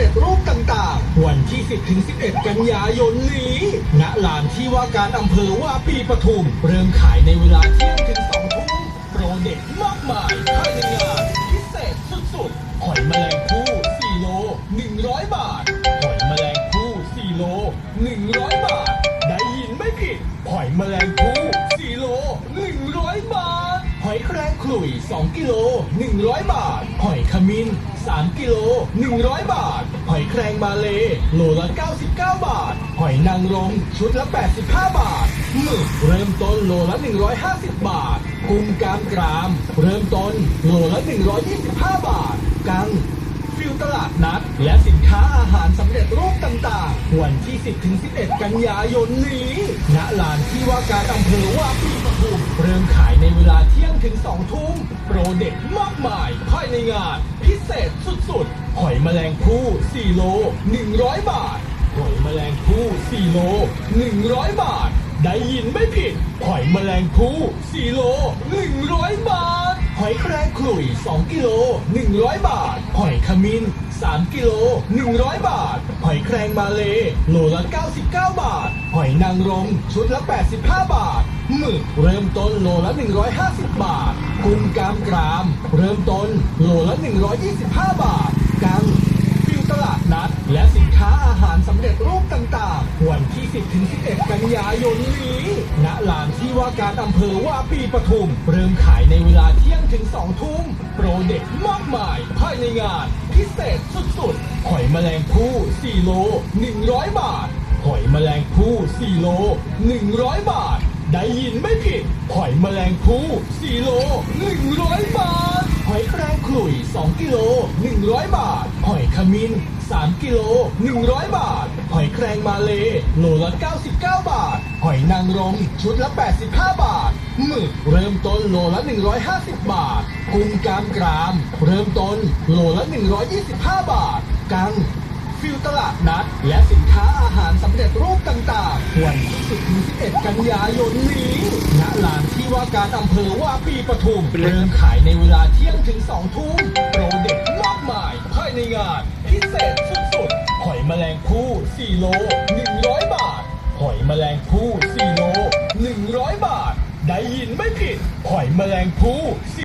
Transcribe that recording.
เร็จรูปต่างๆ วันที่ 10 ถึง 11 กันยายนนี้ ณ ลานที่ว่าการอำเภอว่าปีปทุม เริ่มขายในเวลาเที่ยงถึง2ทุ่มโปรเด็ดมากมายภายในงานพิเศษสุดๆหอยแมลงภู่4โล 100 บาทหอยแมลงภู่4โล 100 บาท ได้ยินไม่ผิดหอยแมลงภู่4โล 100 บาทหอยแครงขลุ่ย 2 กิโล 100 บาท หอยขมิ้น 3 กิโล 100 บาท หอยแครงมาเลโลละ 99 บาท หอยนางรมชุดละ 85 บาทหมึกเริ่มต้นโลละ 150 บาท กุ้งกามกราม เริ่มต้นโลละ 125 บาท กังฟิลตลาดนัด และสินค้าอาหารสำเร็จรูปต่างๆ วันที่ 10 ถึง 11 กันยายนนี้ ณ ลานที่ว่าการอำเภอว่าปีปทุมเริ่มขายในเวลาเที่ยงถึง 2 ทุ่ม โปรเด็ดมากมายภายในงาน แมลงภู่4โล 100 บาท หอยแมลงภู่4โล 100 บาท ได้ยินไม่ผิด หอยแมลงภู่4โล 100 บาท หอยแครงขลุ่ย 2 กิโล 100 บาท หอยขมิ้น 3 กิโล 100 บาท หอยแครงมาเลโลละ 99 บาท หอยนางรมชุดละ 85 บาทหมึกเริ่มต้นโลละ 150 บาท กุ้งกามกราม เริ่มต้นโลละ 125 บาท กังฟิวตลาดนัด และสินค้าอาหารสำเร็จรูปต่างๆ วันที่ 10 ถึง 11 กันยายนนี้ ณ ลานที่ว่าการอำเภอว่าปีปทุม เริ่มขายในเวลาเที่ยงถึง 2 ทุ่ม โปรเด็ดมากมาย ภายในงาน พิเศษสุดๆ หอยแมลงภู่4 โล 100 บาท หอยแมลงภู่4 โล 100 บาท ได้ยินไม่ผิด หอยแมลงภู่4 โล 100 บาท หอยแครง ขลุย 2 กิโล 100 บาท หอยขมิ้น 3 กิโล 100 บาท หอยแครงมาเลโลละ 99 บาท หอยนางรมชุดละ 85 บาท หมึกเริ่มต้นโลละ 150 บาท กุ้งกามกราม เริ่มต้นโลละ 125 บาท กังฟิลตลาดนัด และสินค้า เร็จรูปต่างๆ วันที่10 11 กันยายนนี้ณลานที่ว่าการอำเภอว่าปีปทุม เริ่มขายในเวลาเที่ยงถึง 2 ทุ่มโปรเด็ดมากมายภายในงาน พิเศษสุดๆ หอยแมลงภู่4โล 100 บาท หอยแมลงภู่4โล 100 บาท ได้ยินไม่ผิด หอยแมลงภู่